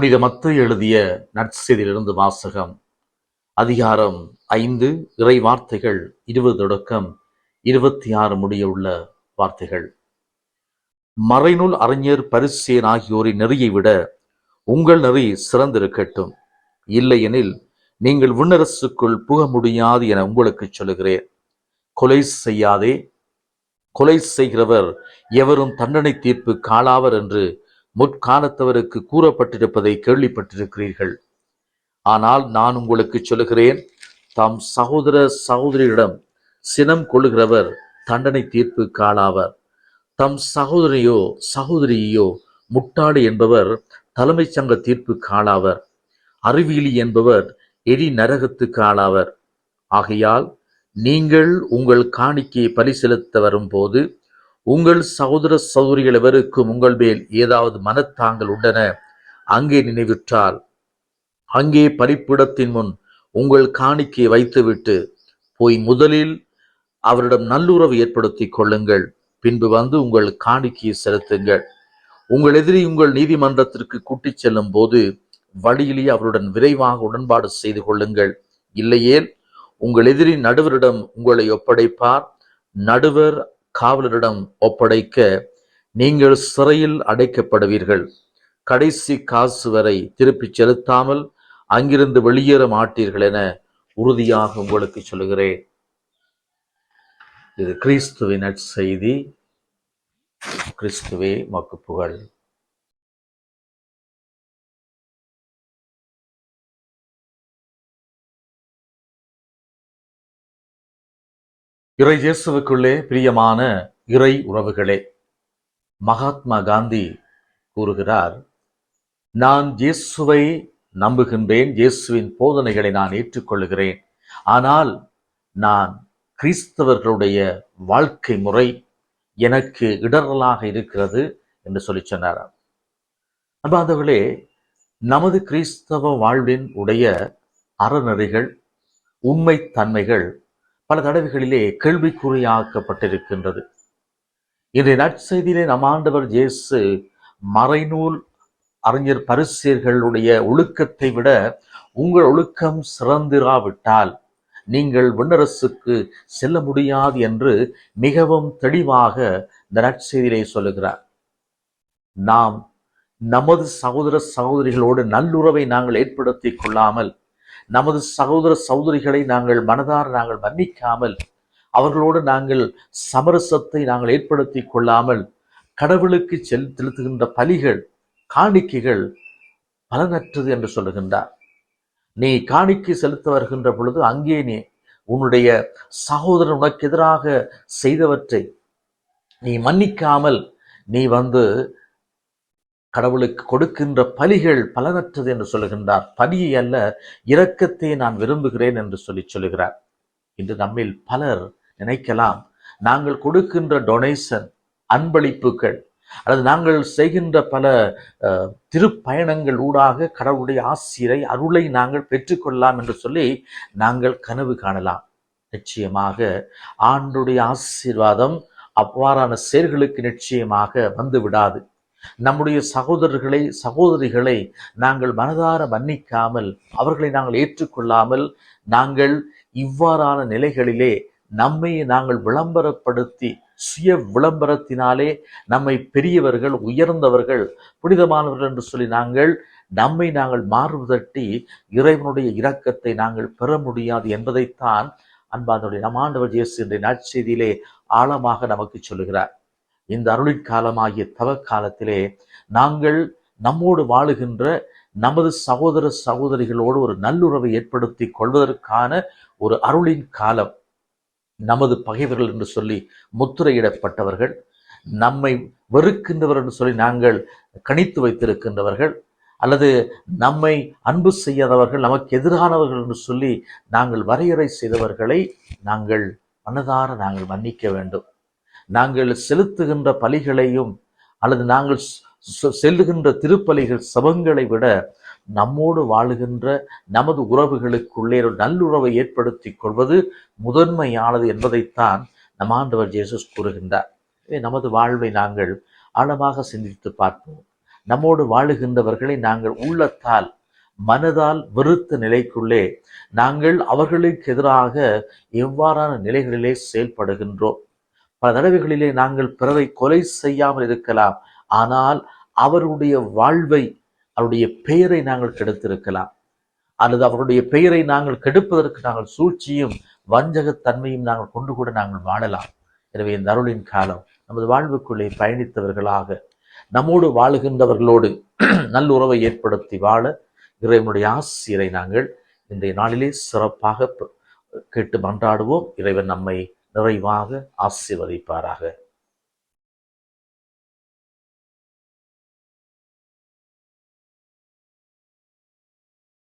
புனித மத்து எழுதிய நற்செய்தியிலிருந்து வாசகம் அதிகாரம் ஐந்து இறை வார்த்தைகள் இருபது தொடக்கம் இருபத்தி ஆறு முடிய உள்ள வார்த்தைகள். மறைநூல் அறிஞர் பரிசேன் ஆகியோரின் நெறியை விட உங்கள் நெறி சிறந்திருக்கட்டும். இல்லையெனில் நீங்கள் விண்ணரசுக்குள் புக முடியாது என உங்களுக்கு சொல்லுகிறேன். கொலை செய்யாதே. கொலை செய்கிறவர் எவரும் தண்டனை தீர்ப்பு காலாவர் என்று முற்காலத்தவருக்கு கூறப்பட்டிருப்பதை கேள்விப்பட்டிருக்கிறீர்கள். ஆனால் நான் உங்களுக்கு சொல்லுகிறேன் தாம் சகோதர சகோதரியிடம் சினம் கொள்ளுகிறவர் தண்டனை தீர்ப்பு காலாவர் தம் சகோதரியோ சகோதரியோ முட்டாடு என்பவர் தலைமைச் சங்க தீர்ப்பு காலாவர் அறிவியலி என்பவர் எரி நரகத்துக்கு ஆளாவர் ஆகையால் நீங்கள் உங்கள் காணிக்கையை பலி செலுத்த வரும்போது உங்கள் சகோதர சகோதரிகள் எவருக்கும் உங்கள் மேல் ஏதாவது மனத்தாங்கள் உண்டன? அங்கே நினைவிற்றால் அங்கே பறிப்பிடத்தின் முன் உங்கள் காணிக்கையை வைத்துவிட்டு போய் முதலில் அவரிடம் நல்லுறவு ஏற்படுத்தி கொள்ளுங்கள். பின்பு வந்து உங்கள் காணிக்கையை செலுத்துங்கள். உங்கள் எதிரி உங்கள் நீதிமன்றத்திற்கு கூட்டிச் செல்லும் போது வழியிலேயே அவருடன் விரைவாக உடன்பாடு செய்து கொள்ளுங்கள். இல்லையேல் உங்கள் எதிரி நடுவரிடம் உங்களை ஒப்படைப்பார். நடுவர் காவலரிடம் ஒப்படைக்க நீங்கள் சிறையில் அடைக்கப்படுவீர்கள். கடைசி காசு வரை திருப்பிச் செலுத்தாமல் அங்கிருந்து வெளியேற மாட்டீர்கள் என உறுதியாக உங்களுக்கு சொல்லுகிறேன். இது கிறிஸ்துவின் நற்செய்தி. கிறிஸ்துவே மக்கு புகழ் இறை இயேசுவுக்குள்ளே பிரியமான இறை உறவுகளே மகாத்மா காந்தி கூறுகிறார் நான் இயேசுவை நம்புகின்றேன் இயேசுவின் போதனைகளை நான் ஏற்றுக்கொள்கிறேன் ஆனால் நான் கிறிஸ்தவர்களுடைய வாழ்க்கை முறை எனக்கு இடரலாக இருக்கிறது என்று சொல்லி சொன்னார் அன்பாதவர்களே நமது கிறிஸ்தவ வாழ்வின் உடைய அறநெறிகள் உண்மை தன்மைகள் பல தடவைகளிலே கேள்விக்குறியாக்கப்பட்டிருக்கின்றது. இன்றைய நற்செய்தியிலே நம் ஆண்டவர் இயேசு மறைநூல் அறிஞர் பரிசியர்களுடைய ஒழுக்கத்தை விட உங்கள் ஒழுக்கம் சிறந்திராவிட்டால் நீங்கள் விண்ணரசுக்கு செல்ல முடியாது என்று மிகவும் தெளிவாக இந்த நற்செய்தியிலே சொல்லுகிறார். நாம் நமது சகோதர சகோதரிகளோடு நல்லுறவை நாங்கள் ஏற்படுத்திக் கொள்ளாமல் நமது சகோதர சகோதரிகளை நாங்கள் மனதார நாங்கள் மன்னிக்காமல் அவர்களோடு நாங்கள் சமரசத்தை நாங்கள் ஏற்படுத்தி கொள்ளாமல் கடவுளுக்கு செல் செலுத்துகின்ற பலிகள் காணிக்கைகள் பலனற்றது என்று சொல்லுகின்றார். நீ காணிக்கை செலுத்த வருகின்ற பொழுது அங்கே நீ உன்னுடைய சகோதரன் உனக்கு எதிராக செய்தவற்றை நீ மன்னிக்காமல் நீ வந்து கடவுளுக்கு கொடுக்கின்ற பலிகள் பலனற்றது என்று சொல்லுகின்றார். பலியை அல்ல இரக்கத்தை நான் விரும்புகிறேன் என்று சொல்லி சொல்லுகிறார். இன்று நம்மில் பலர் நினைக்கலாம் நாங்கள் கொடுக்கின்ற டொனேஷன் அன்பளிப்புகள் அல்லது நாங்கள் செய்கின்ற பல திருப்பயணங்கள் ஊடாக கடவுளுடைய ஆசிரை அருளை நாங்கள் பெற்றுக்கொள்ளலாம் என்று சொல்லி நாங்கள் கனவு காணலாம். நிச்சயமாக ஆண்டுடைய ஆசீர்வாதம் அவ்வாறான செயல்களுக்கு நிச்சயமாக வந்து விடாது. நம்முடைய சகோதரர்களை சகோதரிகளை நாங்கள் மனதார மன்னிக்காமல் அவர்களை நாங்கள் ஏற்றுக்கொள்ளாமல் நாங்கள் இவ்வாறான நிலைகளிலே நம்மை நாங்கள் விளம்பரப்படுத்தி சுய விளம்பரத்தினாலே நம்மை பெரியவர்கள் உயர்ந்தவர்கள் புனிதமானவர்கள் என்று சொல்லி நாங்கள் நம்மை நாங்கள் மாறுவதட்டி இறைவனுடைய இரக்கத்தை நாங்கள் பெற முடியாது என்பதைத்தான் அன்பாந்தோடைய நம் ஆண்டவர் இயேசு என்ற நற்செய்தியிலே ஆழமாக நமக்கு சொல்லுகிறார். இந்த அருளின் காலமாகிய தவ காலத்திலே நாங்கள் நம்மோடு வாழுகின்ற நமது சகோதர சகோதரிகளோடு ஒரு நல்லுறவை ஏற்படுத்தி கொள்வதற்கான ஒரு அருளின் காலம். நமது பகைவர்கள் என்று சொல்லி முத்திரையிடப்பட்டவர்கள் நம்மை வெறுக்கின்றவர் என்று சொல்லி நாங்கள் கணித்து வைத்திருக்கின்றவர்கள் அல்லது நம்மை அன்பு செய்யாதவர்கள் நமக்கு எதிரானவர்கள் என்று சொல்லி நாங்கள் வரையறை செய்தவர்களை நாங்கள் மனதார நாங்கள் மன்னிக்க வேண்டும். நாங்கள் செலுத்துகின்ற பலிகளையும் அல்லது நாங்கள் செல்லுகின்ற திருப்பலிகள் சபங்களை விட நம்மோடு வாழுகின்ற நமது உறவுகளுக்குள்ளே ஒரு நல்லுறவை ஏற்படுத்தி கொள்வது முதன்மையானது என்பதைத்தான் நம் ஆண்டவர் ஜேசஸ் கூறுகின்றார். நமது வாழ்வை நாங்கள் ஆழமாக சிந்தித்து பார்ப்போம். நம்மோடு வாழுகின்றவர்களை நாங்கள் உள்ளத்தால் மனதால் வெறுத்த நிலைக்குள்ளே நாங்கள் அவர்களுக்கு எதிராக எவ்வாறான நிலைகளிலே செயல்படுகின்றோம். பல தடவைகளிலே நாங்கள் பிறரை கொலை செய்யாமல் இருக்கலாம். ஆனால் அவருடைய வாழ்வை அவருடைய பெயரை நாங்கள் கெடுத்திருக்கலாம். அல்லது அவருடைய பெயரை நாங்கள் கெடுப்பதற்கு நாங்கள் சூழ்ச்சியும் வஞ்சகத்தன்மையும் நாங்கள் கொண்டு கூட நாங்கள் வாழலாம். எனவே இந்த அருளின் காலம் நமது வாழ்வுக்குள்ளே பயணித்தவர்களாக நம்மோடு வாழுகின்றவர்களோடு நல்லுறவை ஏற்படுத்தி வாழ இறைவனுடைய ஆசிரியரை நாங்கள் இன்றைய நாளிலே சிறப்பாக கேட்டு மன்றாடுவோம். இறைவன் நம்மை நிறைவாக ஆசிர்வதிப்பாராக.